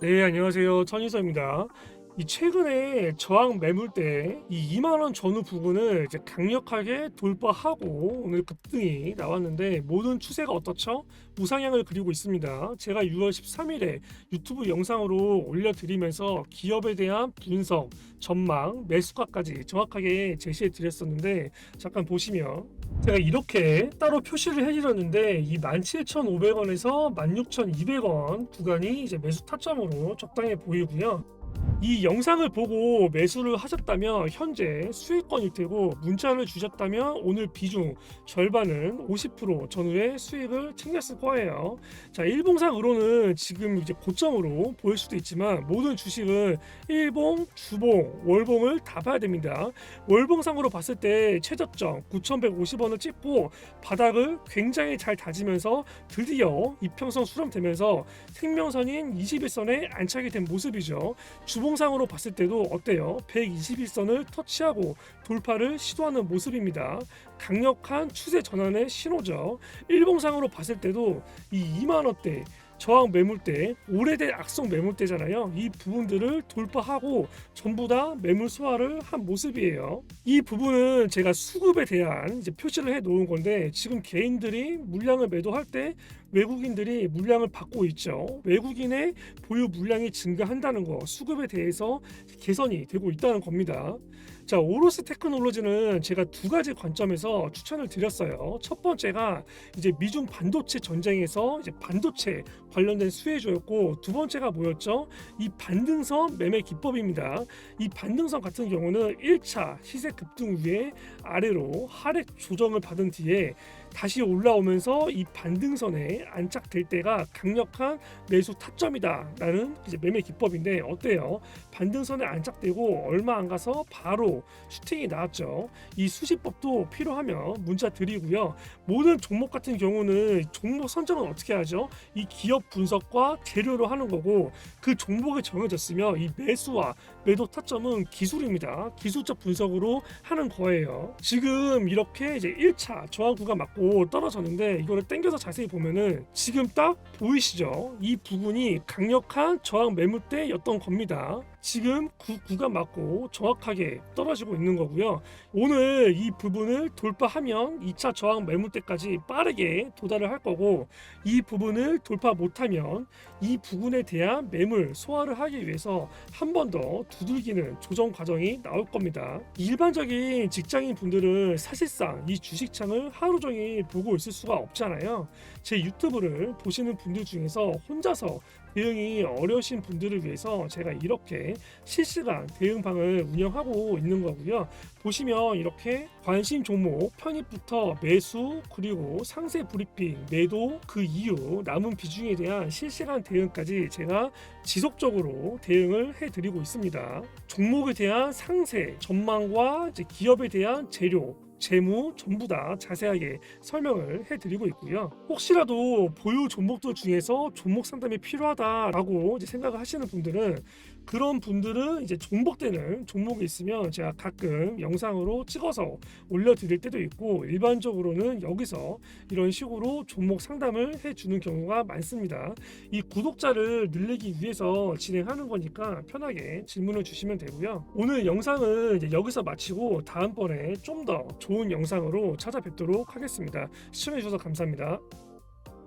네, 안녕하세요. 천희서입니다. 이 최근에 저항 매물대 이 2만 원 전후 부근을 이제 강력하게 돌파하고 오늘 급등이 나왔는데 모든 추세가 어떻죠? 우상향을 그리고 있습니다. 제가 6월 13일에 유튜브 영상으로 올려드리면서 기업에 대한 분석, 전망, 매수가까지 정확하게 제시해 드렸었는데 잠깐 보시면 제가 이렇게 따로 표시를 해드렸는데 이 17,500원에서 16,200원 구간이 이제 매수 타점으로 적당해 보이고요. 이 영상을 보고 매수를 하셨다면 현재 수익권일 테고 문자를 주셨다면 오늘 비중 절반은 50% 전후의 수익을 챙겼을 거예요. 자, 일봉상으로는 지금 이제 고점으로 보일 수도 있지만 모든 주식은 일봉, 주봉, 월봉을 다 봐야 됩니다. 월봉상으로 봤을 때 최저점 9,150원을 찍고 바닥을 굉장히 잘 다지면서 드디어 이평선 수렴되면서 생명선인 21선에 안착이 된 모습이죠. 주봉 상으로 봤을 때도 어때요? 121선을 터치하고 돌파를 시도하는 모습입니다. 강력한 추세 전환의 신호죠. 일봉상으로 봤을 때도 이 2만 원대 저항 매물대, 오래된 악성 매물대잖아요. 이 부분들을 돌파하고 전부 다 매물 소화를 한 모습이에요. 이 부분은 제가 수급에 대한 이제 표시를 해 놓은 건데 지금 개인들이 물량을 매도할 때 외국인들이 물량을 받고 있죠. 외국인의 보유 물량이 증가한다는 거, 수급에 대해서 개선이 되고 있다는 겁니다. 자, 오로스 테크놀로지는 제가 두 가지 관점에서 추천을 드렸어요. 첫 번째가 이제 미중 반도체 전쟁에서 이제 반도체 관련된 수혜주였고 두 번째가 뭐였죠? 이 반등선 매매 기법입니다. 이 반등선 같은 경우는 1차 시세 급등 후에 아래로 하락 조정을 받은 뒤에 다시 올라오면서 이 반등선에 안착될 때가 강력한 매수 타점이다라는 이제 매매 기법인데 어때요? 반등선에 안착되고 얼마 안 가서 바로 슈팅이 나왔죠. 이 수시법도 필요하면 문자 드리고요. 모든 종목 같은 경우는 종목 선정은 어떻게 하죠? 이 기업 분석과 재료로 하는 거고 그 종목이 정해졌으면 이 매수와 매도 타점은 기술입니다. 기술적 분석으로 하는 거예요. 지금 이렇게 이제 1차 저항 구간 맞고 떨어졌는데 이거를 당겨서 자세히 보면은 지금 딱 보이시죠? 이 부분이 강력한 저항 매물대였던 겁니다. 지금 구, 구간 맞고 정확하게 떨어지고 있는 거고요. 오늘 이 부분을 돌파하면 2차 저항 매물대까지 빠르게 도달을 할 거고 이 부분을 돌파 못하면 이 부분에 대한 매물 소화를 하기 위해서 한 번 더 두들기는 조정 과정이 나올 겁니다. 일반적인 직장인 분들은 사실상 이 주식창을 하루 종일 보고 있을 수가 없잖아요. 제 유튜브를 보시는 분들 중에서 혼자서 대응이 어려우신 분들을 위해서 제가 이렇게 실시간 대응방을 운영하고 있는 거고요. 보시면 이렇게 관심 종목 편입부터 매수 그리고 상세 브리핑 매도 그 이후 남은 비중에 대한 실시간 대응까지 제가 지속적으로 대응을 해드리고 있습니다. 종목에 대한 상세 전망과 기업에 대한 재료 재무 전부 다 자세하게 설명을 해드리고 있고요. 혹시라도 보유 종목들 중에서 종목 상담이 필요하다라고 이제 생각을 하시는 분들은 그런 분들은 이제 종목되는 종목이 있으면 제가 가끔 영상으로 찍어서 올려드릴 때도 있고 일반적으로는 여기서 이런 식으로 종목 상담을 해주는 경우가 많습니다. 이 구독자를 늘리기 위해서 진행하는 거니까 편하게 질문을 주시면 되고요. 오늘 영상은 이제 여기서 마치고 다음번에 좀더 좋은 영상으로 찾아뵙도록 하겠습니다. 시청해주셔서 감사합니다.